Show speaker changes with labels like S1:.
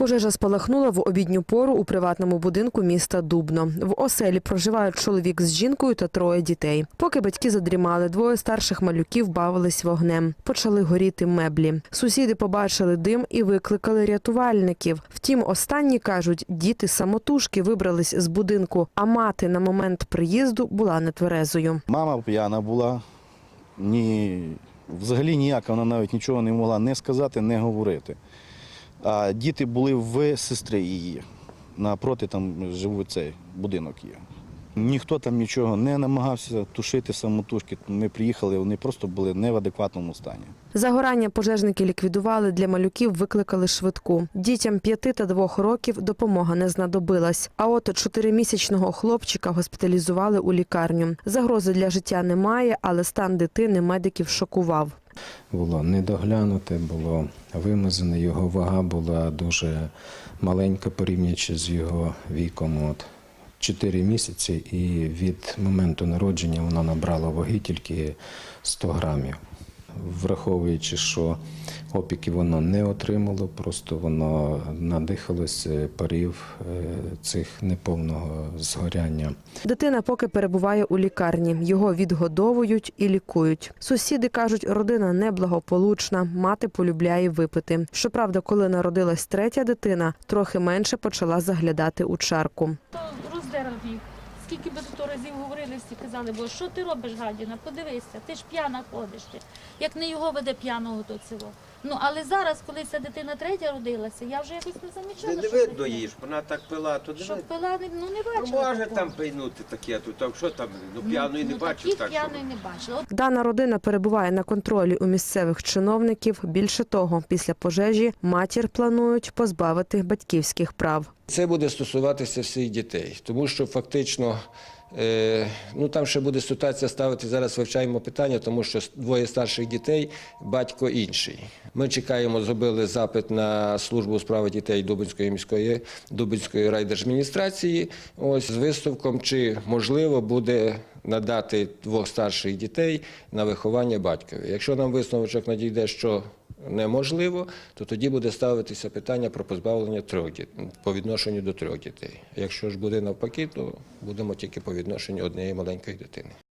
S1: Пожежа спалахнула в обідню пору у приватному будинку міста Дубно. В оселі проживають чоловік з жінкою та троє дітей. Поки батьки задрімали, двоє старших малюків бавились вогнем. Почали горіти меблі. Сусіди побачили дим і викликали рятувальників. Втім, останні кажуть, діти самотужки вибрались з будинку, а мати на момент приїзду була нетверезою.
S2: Мама п'яна була, ні, взагалі ніяка, вона навіть нічого не могла не сказати, не говорити. А діти були в сестри її. Напроти там живуть цей будинок є. Ніхто там нічого не намагався тушити самотужки. Ми приїхали, вони просто були не в адекватному стані.
S1: Загорання пожежники ліквідували для малюків, викликали швидку. Дітям п'яти та двох років допомога не знадобилась. А от чотиримісячного хлопчика госпіталізували у лікарню. Загрози для життя немає, але стан дитини медиків шокував.
S3: Було недоглянуте, було вимазане. Його вага була дуже маленька порівнюючи з його віком. От. 4 місяці, і від моменту народження вона набрала ваги тільки 100 грамів. Враховуючи, що опіки воно не отримало, просто воно надихалося парів е, цих неповного згоряння.
S1: Дитина поки перебуває у лікарні. Його відгодовують і лікують. Сусіди кажуть, родина неблагополучна, мати полюбляє випити. Щоправда, коли народилась третя дитина, трохи менше почала заглядати у чарку.
S4: То роздерав їх. Скільки би то разів говорили, всі казали, бо що ти робиш, гадіна? Подивися, ти ж п'яна ходиш. Ти. Як не його веде п'яного до цього. Ну але зараз, коли ця дитина третя родилася, я вже якось не замічала.
S5: Не, не
S4: що
S5: видно її ж, вона так пила, то не
S4: Щоб
S5: видно.
S4: пила, не- ну не
S5: Ну,
S4: бачила.
S5: може
S4: такого.
S5: там пийнути таке, то так що там, ну п'яної не
S4: ну,
S5: бачив
S4: таких
S5: так. що-
S4: п'яної не бачила. От
S1: Дана родина перебуває на контролі у місцевих чиновників. Більше того, після пожежі матір планують позбавити батьківських прав.
S6: Це буде стосуватися всіх дітей, тому що фактично е, ну там ще буде ситуація ставити. Зараз вивчаємо питання, тому що двоє старших дітей, батько інший. Ми чекаємо, зробили запит на службу справи дітей Дубинської міської Дубинської райдержадміністрації. Ось з висновком, чи можливо буде надати двох старших дітей на виховання батькові. Якщо нам висновочок надійде, що неможливо, то тоді буде ставитися питання про позбавлення трьох дітей по відношенню до трьох дітей. Якщо ж буде навпаки, то будемо тільки по відношенню однієї маленької дитини.